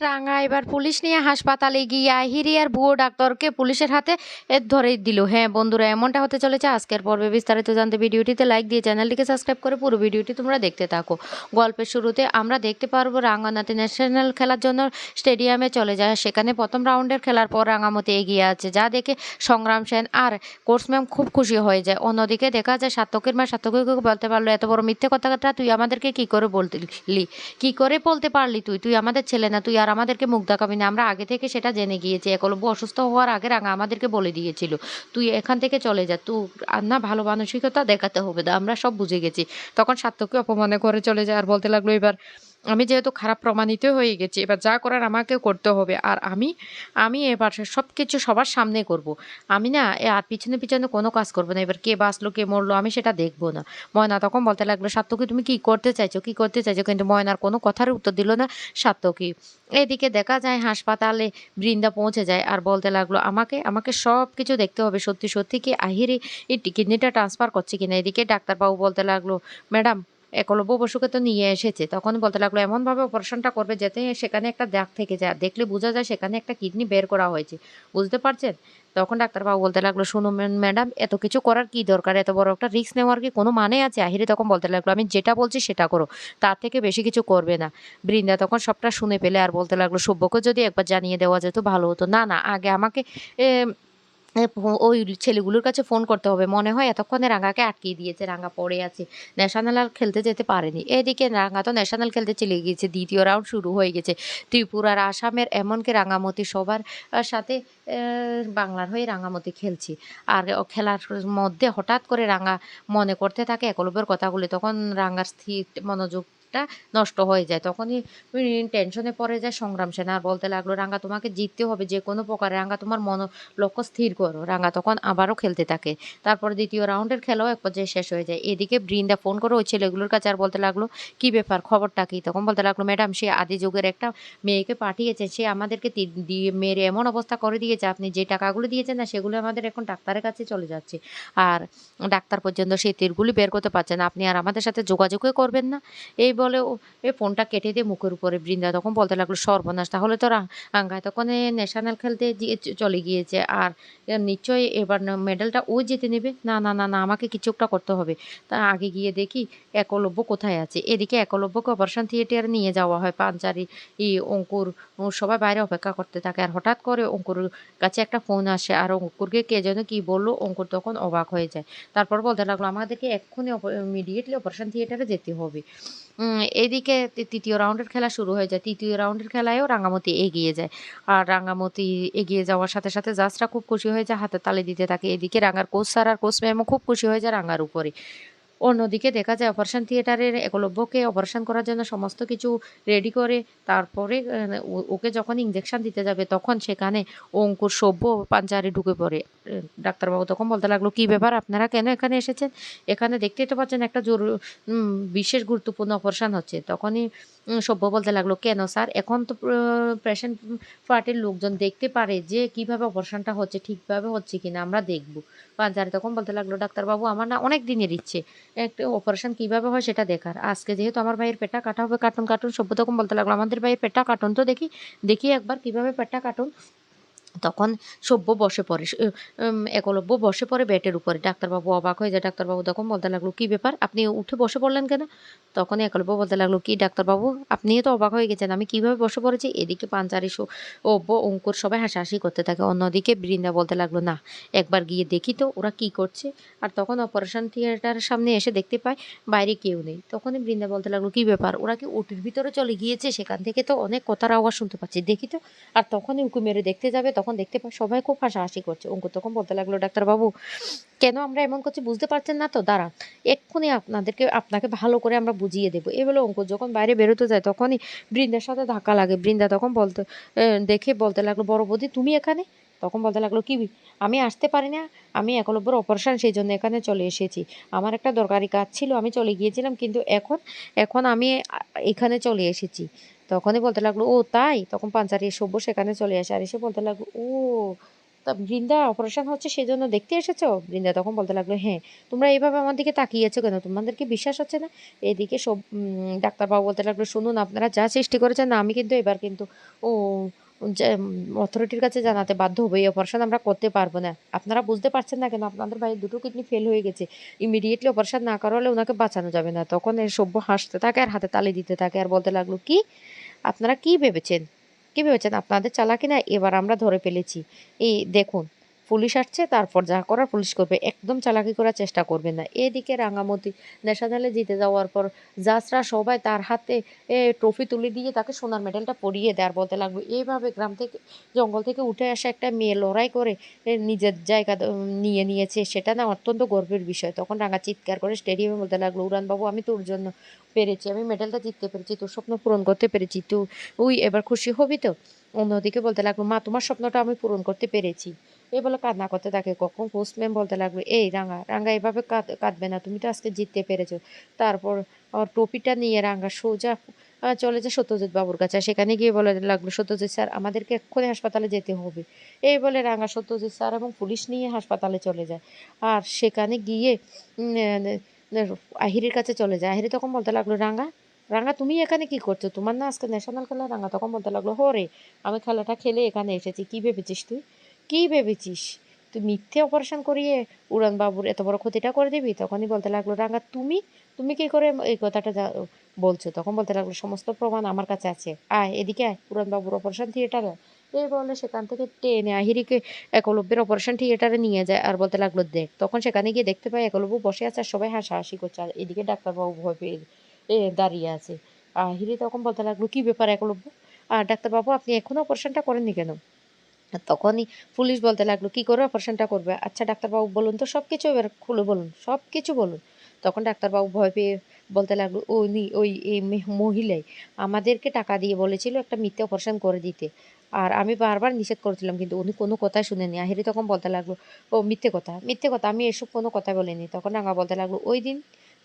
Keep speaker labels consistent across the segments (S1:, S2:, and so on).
S1: রাঙা, এবার পুলিশ নিয়ে হাসপাতালে গিয়ে আহিরি আর ভুয়ো ডাক্তারকে পুলিশের হাতে ধরে দিল। হ্যাঁ বন্ধুরা, এমনটা হতে চলেছে। আজকের পর্বে বিস্তারিত জানতে ভিডিওটিতে লাইক দিয়ে চ্যানেলটিকে সাবস্ক্রাইব করে পুরো ভিডিওটি তোমরা দেখতে থাকো। গল্পের শুরুতে আমরা দেখতে পারব রাঙ্গানাতে ন্যাশনাল খেলার জন্য স্টেডিয়ামে চলে যায়। সেখানে প্রথম রাউন্ডের খেলার পর রাঙামতি এগিয়ে আছে। যা দেখে সংগ্রাম সেন আর কোর্স ম্যাম খুব খুশি হয়ে যায়। অন্যদিকে দেখা যায় সার্থকের মা, সার্থককে বলতে পারল, এত বড় মিথ্যে কথাটা তুই আমাদেরকে কি করে বললি কি করে বলতে পারলি তুই? তুই আমাদের ছেলে না, তুই আর আমাদেরকে মুখ দেখাবি না। আমরা আগে থেকে সেটা জেনে গিয়েছি। একলব্য অসুস্থ হওয়ার আগে রাঙা আমাদেরকে বলে দিয়েছিল, তুই এখান থেকে চলে যা। তু আর না ভালো মানসিকতা দেখাতে হবে না। আমরা সব বুঝে গেছি। তখন সার্থককে অপমানে করে চলে যায় আর বলতে লাগল, এবার আমি যেহেতু খারাপ প্রমাণিত হয়ে গেছি, এবার যা করার আমাকে করতে হবে। আর আমি আমি এবার সব কিছু সবার সামনে করব। আমি না এ আর পিছনে পিছনে কোনো কাজ করব না। এবার কে বাঁচলো, কে মরলো, আমি সেটা দেখব না। ময়না তখন বলতে লাগল সাত্তকি তুমি কি করতে চাইছো? কি করতে চাইছো? কিন্তু ময়নার কোনো কথার উত্তর দিল না সাত্তকি এদিকে দেখা যায় হাসপাতালে বৃন্দা পৌঁছে যায় আর বলতে লাগল, আমাকে আমাকে সব কিছু দেখতে হবে। সত্যি সত্যি কি আহিরে এই কিডনিটা ট্রান্সফার করছে কিনা? এদিকে ডাক্তারবাবু বলতে লাগল, ম্যাডাম একলব্য বসুকে তো নিয়ে এসেছে। তখন বলতে লাগল, এমনভাবে অপারেশনটা করবে যাতে সেখানে একটা দাগ থেকে যায়। দেখলে বোঝা যায় সেখানে একটা কিডনি বের করা হয়েছে। বুঝতে পারছেন? তখন ডাক্তারবাবু বলতে লাগল, শুনুন ম্যাডাম, এত কিছু করার কি দরকার? এত বড় একটা রিস্ক নেওয়ার কি কোনো মানে আছে? আহিরে তখন বলতে লাগল, আমি যেটা বলছি সেটা করো। তার থেকে বেশি কিছু করবে না। বৃন্দা তখন সবটা শুনে পেলে আর বলতে লাগল, সভ্যকে যদি একবার জানিয়ে দেওয়া যেত ভালো হতো। না না, আগে আমাকে ওই ছেলেগুলোর কাছে ফোন করতে হবে। মনে হয় এতক্ষণে রাঙাকে আটকিয়ে দিয়েছে, রাঙা পড়ে আছে। ন্যাশনাল আর খেলতে যেতে পারেনি। এদিকে রাঙা তো ন্যাশনাল খেলতে চলে গিয়েছে। দ্বিতীয় রাউন্ড শুরু হয়ে গেছে। ত্রিপুরার আসামের এমনকি রাঙামতি সবার সাথে বাংলার হয়ে রাঙামতি খেলছি। আর খেলার মধ্যে হঠাৎ করে রাঙা মনে করতে থাকে, একলব্যের কথাগুলি। তখন রাঙার স্থির মনোযোগটা নষ্ট হয়ে যায়। তখনই টেনশনে পড়ে যায় সংগ্রাম সেনা। আর বলতে লাগল রাঙা তোমাকে জিততে হবে যে কোনো প্রকারে। রাঙা তোমার মন, লক্ষ্য স্থির করো। রাঙা তখন আবারও খেলতে থাকে। তারপর দ্বিতীয় রাউন্ডের খেলাও এক পর্যায়ে শেষ হয়ে যায়। এদিকে বৃন্দা ফোন করে ওই ছেলেগুলোর কাছে আর বলতে লাগল, কি ব্যাপার? খবরটা কি? তখন বলতে লাগল, ম্যাডাম, সে আদি যুগের একটা মেয়েকে পাঠিয়েছে সে আমাদেরকে দিয়ে মেরে এমন অবস্থা করে দিয়েছে। আপনি যে টাকাগুলো দিয়েছেন না, সেগুলো আমাদের এখন ডাক্তারের কাছে চলে যাচ্ছে। আর ডাক্তার পর্যন্ত সেই তীরগুলি বের করতে পারছেন না। আপনি আর আমাদের সাথে যোগাযোগই করবেন না। এই ও, এ ফোনটা কেটে দিয়ে মুখের উপরে, বৃন্দা। তখন বলতে লাগল, সর্বনাশ, তাহলে তো রাঙ্গায় তখন ন্যাশনাল খেলতে চলে গিয়েছে। আর নিশ্চয়ই এবার মেডেলটা ও জিতে নেবে? না না না না, আমাকে কিছু একটা করতে হবে। তা আগে গিয়ে দেখি একলব্য কোথায় আছে। এদিকে একলব্যকে অপারেশন থিয়েটারে নিয়ে যাওয়া হয়। পাঞ্চারি, ই, অঙ্কুর সবাই বাইরে অপেক্ষা করতে থাকে। আর হঠাৎ করে অঙ্কুর কাছে একটা ফোন আসে। আর অঙ্কুরকে কে যেন কি বলল, অঙ্কুর তখন অবাক হয়ে যায়। তারপর বলতে লাগল, আমাদেরকে এক্ষুনি ইমিডিয়েটলি অপারেশন থিয়েটারে যেতে হবে। তি- তৃতীয় রাউন্ডের খেলা শুরু হয়ে যায়। তৃতীয় রাউন্ডের খেলায়ও রাঙামতি এগিয়ে যায়। আর রাঙামতি এগিয়ে যাওয়ার সাথে সাথে জাজরা খুব খুশি হয়ে যায়, হাতে তালে দিতে থাকে। এদিকে রাঙার কোচ স্যার আর কোচ ম্যামও খুব খুশি হয়ে যায় রাঙার উপরে। অন্যদিকে দেখা যায় অপারেশন থিয়েটারের একলব্যকে অপারেশন করার জন্য সমস্ত কিছু রেডি করে, তারপরে ওকে যখন ইঞ্জেকশন দিতে যাবে, তখন সেখানে অঙ্কুর সভ্য পাঞ্জারি ঢুকে পড়ে। ডাক্তারবাবু তখন বলতে লাগল, কী ব্যাপার, আপনারা কেন এখানে এসেছেন? এখানে দেখতেই তো পাচ্ছেন একটা জরুরি বিশেষ গুরুত্বপূর্ণ অপারেশন হচ্ছে। তখনই সভ্য বলতে লাগল, কেন স্যার? এখন তো পেশেন্ট পার্টির লোকজন দেখতে পারে যে কীভাবে অপারেশনটা হচ্ছে, ঠিকভাবে হচ্ছে কিনা আমরা দেখব। পাঞ্জারি তখন বলতে লাগল, ডাক্তারবাবু, আমার না অনেক দিনের ইচ্ছে। একটা অপারেশন কীভাবে হয় সেটা দেখার। আজকে যেহেতু আমার ভাইয়ের পেটটা কাটা হবে, কার্টুন কাটুন সভ্য তখন বলতে লাগল, আমাদের ভাইয়ের পেটটা কাটুন তো দেখি দেখি একবার কীভাবে পেটটা কাটুন। তখন সভ্য বসে পড়ে। একলব্য বসে পড়ে বেটের উপরে। ডাক্তারবাবু অবাক হয়ে যায়। ডাক্তারবাবু তখন বলতে লাগল, কি ব্যাপার? আপনি উঠে বসে পড়লেন কেন? তখন একলব্য বলতে লাগল, কি ডাক্তারবাবু, আপনিও তো অবাক হয়ে গেছেন। আমি কীভাবে বসে পড়েছি? এদিকে পাঞ্চারি অব্য অঙ্কুর সবাই হাসাহাসি করতে থাকে। অন্যদিকে বৃন্দা বলতে লাগল, না, একবার গিয়ে দেখি তো, ওরা কি করছে? আর তখন অপারেশন থিয়েটারের সামনে এসে দেখতে পায়, বাইরে কেউ নেই। তখনই বৃন্দা বলতে লাগল, কি ব্যাপার? ওরা কি ওটির ভিতরে চলে গিয়েছে? সেখান থেকে তো অনেক কথার আওয়াজ শুনতে পাচ্ছি। দেখি তো। আর তখনই উঁকু মেরে দেখতে যাবে, তখন দেখতে পাই সবাই খুব হাসাহাসি করছে। অঙ্কুর তখন বলতে লাগল, ডাক্তারবাবু, কেন আমরা এমন করছি বুঝতে পারছেন না তো? দাঁড়া এক্ষুনি আপনাদেরকে, আপনাকে ভালো করে আমরা বুঝিয়ে দেবো। এ বলে অঙ্কুর যখন বাইরে বেরোতে যায়, তখনই বৃন্দার সাথে ধাক্কা লাগে। বৃন্দা তখন বলতে দেখে বলতে লাগল, বড় বৌদি, তুমি এখানে? তখন বলতে লাগল, কি, আমি আসতে পারি না। আমি একলব্যর অপারেশন, সেই জন্য এখানে চলে এসেছি। আমার একটা দরকারি কাজ ছিল, আমি চলে গিয়েছিলাম, কিন্তু এখন এখন আমি এখানে চলে এসেছি। তখনই বলতে লাগল, ও, তাই? তখন পাঞ্চারি সভ্য সেখানে চলে আসে আর এসে বলতে লাগল, ও, তা বৃন্দা অপারেশন হচ্ছে সেজন্য দেখতে এসেছ? বৃন্দা তখন বলতে লাগল হ্যাঁ তোমরা এইভাবে আমার দিকে তাকিয়েছো কেন? তোমাদেরকে বিশ্বাস হচ্ছে না? এদিকে সব ডাক্তারবাবু বলতে লাগল, শুনুন, আপনারা যা সৃষ্টি করেছেন না আমি কিন্তু এবার কিন্তু, ও অথরিটির কাছে জানাতে বাধ্য হব, এই অপারেশন আমরা করতে পারব না। আপনারা বুঝতে পারছেন না কেন? আপনাদের ভাইয়ের দুটো কিডনি ফেল হয়ে গেছে। ইমিডিয়েটলি অপারেশন না করালে ওনাকে বাঁচানো যাবে না। তখন এই সভ্য হাসতে থাকে আর হাতে তালি দিতে থাকে আর বলতে লাগল, কি? আপনারা কি ভেবেছেন? কি ভেবেছেন? আপনাদের চালাকি না এবার আমরা ধরে ফেলেছি। এই দেখুন পুলিশ আসছে, তারপর যা করার পুলিশ করবে। একদম চালাকি করার চেষ্টা করবে না। এদিকে রাঙামতি ন্যাশনালে জিতে যাওয়ার পর জাসরা সবাই তার হাতে, এ, ট্রফি তুলে দিয়ে তাকে সোনার মেডেলটা পরিয়ে দেয় আর বলতে লাগবে এইভাবে গ্রাম থেকে, জঙ্গল থেকে উঠে আসা একটা মেয়ে লড়াই করে নিজের জায়গা নিয়ে নিয়েছে। সেটা না অত্যন্ত গর্বের বিষয়। তখন রাঙা চিৎকার করে স্টেডিয়ামে বলতে লাগল, উড়ানবাবু, আমি তোর জন্য পেরেছি, আমি মেডেলটা জিততে পেরেছি, তোর স্বপ্ন পূরণ করতে পেরেছি তুই এবার খুশি হবি তো? অন্যদিকে বলতে লাগল, মা, তোমার স্বপ্নটা আমি পূরণ করতে পেরেছি। এই বলে কান্না করতে থাকে কখন পোস্টম্যান বলতে লাগবে এই রাঙা রাঙা এভাবে কাঁদ, কাঁদবে না, তুমি তো আজকে জিততে পেরেছ। তারপর ট্রফিটা নিয়ে রাঙা সোজা চলে যায় সত্যজিৎ বাবুর কাছে। সেখানে গিয়ে বলে লাগল, সত্যজিৎ স্যার, আমাদেরকে এক্ষুনি হাসপাতালে যেতে হবে। এই বলে রাঙা সত্যজিৎ স্যার এবং পুলিশ নিয়ে হাসপাতালে চলে যায়। আর সেখানে গিয়ে আহিরির কাছে চলে যায়। আহিরি তখন বলতে লাগল, রাঙা রাঙা, তুমি এখানে কি করছ? তোমার না আজকে ন্যাশনাল খেলা। রাঙা তখন বলতে লাগল হরে আমি খেলাটা খেলে এখানে এসেছি, কি ভেবেছিস তুই? কি ভেবেছিস? তুই মিথ্যে অপারেশন করিয়ে উড়ান বাবুর এত বড় ক্ষতিটা করে দিবি? তখনই বলতে লাগল রাঙা তুমি? তুমি কি করে এই কথাটা বলছো? তখন বলতে লাগল, সমস্ত প্রমাণ আমার কাছে আছে। আয়, এদিকে আয় উড়ান বাবুর অপারেশন থিয়েটারে এই বলে সেখান থেকে টেনে আহিরিকে একলব্যের অপারেশন থিয়েটারে নিয়ে যায়। আর বলতে লাগল, দেখ, তখন সেখানে গিয়ে দেখতে পাই একলব্য বসে আছে আর সবাই হাসাহাসি করছে। আর এদিকে ডাক্তারবাবু ভয় পেয়ে দাঁড়িয়ে আছে। আহিরি তখন বলতে লাগল, কি ব্যাপার একলব্য? আর ডাক্তারবাবু, আপনি এখনও অপারেশনটা করেননি কেন? তখনই পুলিশ বলতে লাগল, কি করে অপারেশনটা করবে? আচ্ছা ডাক্তারবাবু, বলুন তো সব কিছু এবার খুলে বলুন সব কিছু বলুন। তখন ডাক্তারবাবু ভয় পেয়ে বলতে লাগল উনি ওই এই মহিলাই আমাদেরকে টাকা দিয়ে বলেছিল একটা মিথ্যে অপারেশন করে দিতে, আর আমি বারবার নিষেধ করেছিলাম, কিন্তু উনি কোনো কথাই শুনেনি আহিরি তখন বলতে লাগল, ও, মিথ্যে কথা মিথ্যে কথা, আমি এসব কোনো কথা বলিনি। তখন রাঙা বলতে লাগল, ওই দিন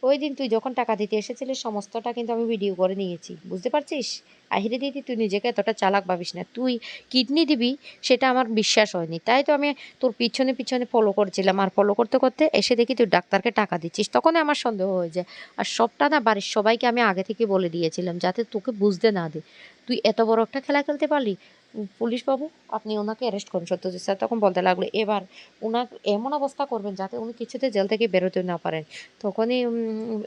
S1: ওই দিন তুই যখন টাকা দিতে এসেছিলি সমস্তটা কিন্তু আমি ভিডিও করে নিয়েছি। বুঝতে পারছিস? আহিরি দিদি, তুই নিজেকে এতটা চালাক ভাবিস না। তুই কিডনি দিবি, সেটা আমার বিশ্বাস হয়নি। তাই তো আমি তোর পিছনে পিছনে ফলো করছিলাম। আর ফলো করতে করতে এসে দেখি তুই ডাক্তারকে টাকা দিচ্ছিস। তখনই আমার সন্দেহ হয়ে যায়। আর সবটা না বাড়ির সবাইকে আমি আগে থেকে বলে দিয়েছিলাম, যাতে তোকে বুঝতে না দে। তুই এত বড় একটা খেলা খেলতে পারলি? উম, পুলিশ বাবু আপনি ওনাকে অ্যারেস্ট করুন। সত্যজিৎ স্যার তখন বলতে লাগল এবার ওনার এমন অবস্থা করবেন যাতে উনি কিছুতে জেল থেকে বেরোতে না পারেন। তখনই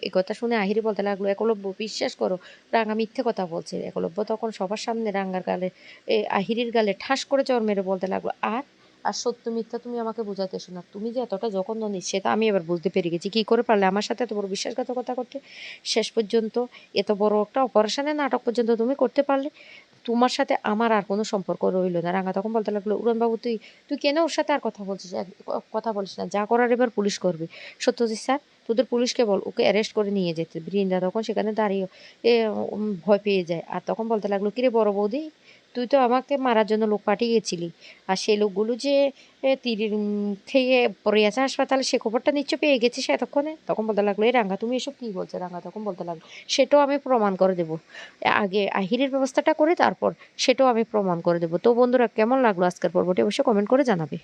S1: এই কথা শুনে আহিরি বলতে লাগল একলব্য বিশ্বাস করো রাঙা মিথ্যে কথা বলছে। একলব্য তখন সবার সামনে রাঙ্গার গালে আহিরির গালে ঠাস করে চর মেরে বলতে লাগল আর আর সত্য মিথ্যা তুমি আমাকে বোঝাতে এসো না। তুমি যে এতটা জঘন্য নিস সেটা আমি এবার বুঝতে পেরে গেছি। কী করে পারলে আমার সাথে এত বড় বিশ্বাসঘাতকতা করতে? শেষ পর্যন্ত এত বড় একটা অপারেশনের নাটক পর্যন্ত তুমি করতে পারলে? তোমার সাথে আমার আর কোনো সম্পর্ক রইল না। রাঙা তখন বলতে লাগল, উড়নবাবু, তুই তুই কেন ওর সাথে আর কথা বলছিস? কথা বলিস না। যা করার এবার পুলিশ করবে। সত্যজিৎ স্যার, তোদের পুলিশকে বল, ওকে অ্যারেস্ট করে নিয়ে যেতে। বৃন্দা তখন সেখানে দাঁড়িয়ে ভয় পেয়ে যায়। আর তখন বলতে লাগল, কিরে বড় বৌদি তুই তো আমাকে মারার জন্য লোক পাঠিয়েছিলি। আর সেই লোকগুলো যে তীর থেকে পড়ে আছে হাসপাতালে, সে খবরটা নিশ্চয় পেয়ে গেছিস এতক্ষণে? তখন বলতে লাগল এই রাঙ্গা, তুমি এসব কী বলছো? রাঙ্গা তখন বলতে লাগল, সেটাও আমি প্রমাণ করে দেবো। আগে আহিরের ব্যবস্থাটা করে, তারপর সেটাও আমি প্রমাণ করে দেবো। তো বন্ধুরা, কেমন লাগল আজকের পর্বটি অবশ্যই কমেন্ট করে জানাবে।